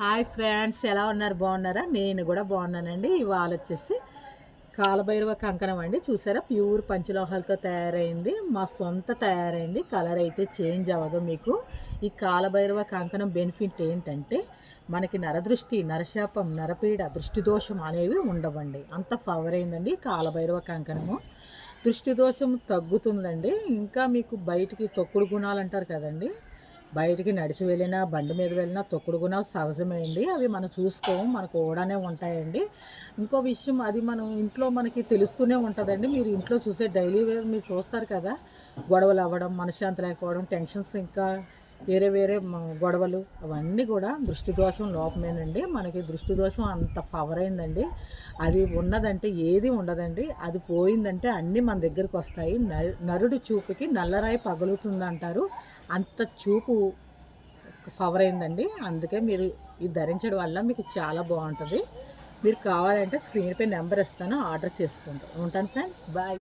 Hi friends ఎలా ఉన్నారు? బాగున్నారా? నేను కూడా బాగున్నానండి. ఇవాళ వచ్చేసి కాలభైరవ కంకణం అండి. చూసారా? ప్యూర్ పంచలోహాలతో తయారైంది. మా సొంత తయారైంది. కలర్ అయితే చేంజ్ అవ్వదు మీకు. ఈ కాలభైరవ కంకణం బెనిఫిట్ ఏంటంటే మనకి నరదృష్టి నరశాపం నరపీడ దృష్టి దోషం అనేవి ఉండవండి. అంత ఫవర్ అయిందండి కాలభైరవ కంకణము. దృష్టిదోషం తగ్గుతుందండి. ఇంకా మీకు బయటికి తొక్కుడు గుణాలు అంటారు కదండి. బయటికి నడిచి వెళ్ళినా బండి మీద వెళ్ళినా తొక్కుడు గుణాలు సహజమైంది. అవి మనం చూసుకోము మనకు ఓడానే ఉంటాయండి. ఇంకో విషయం అది మనం ఇంట్లో మనకి తెలుస్తూనే ఉంటుందండి. మీరు ఇంట్లో చూసే డైలీ వేర్ మీరు చూస్తారు కదా గొడవలు అవ్వడం మనశ్శాంతి లేకపోవడం టెన్షన్స్ ఇంకా వేరే వేరే గొడవలు అవన్నీ కూడా దృష్టి దోషం లోపమేనండి. మనకి దృష్టి దోషం అంత పవర్ అయిందండి. అది ఉన్నదంటే ఏది ఉండదండి. అది పోయిందంటే అన్నీ మన దగ్గరికి వస్తాయి. నరుడు చూపుకి నల్లరాయి పగులుతుంది అంటారు అంత చూపు పవర్ అయిందండి. అందుకే మీరు ఇది ధరించడం వల్ల మీకు చాలా బాగుంటుంది. మీరు కావాలంటే స్క్రీన్పై నెంబర్ ఇస్తాను. ఆర్డర్ చేసుకోండి ఉంటాను ఫ్రెండ్స్ బాయ్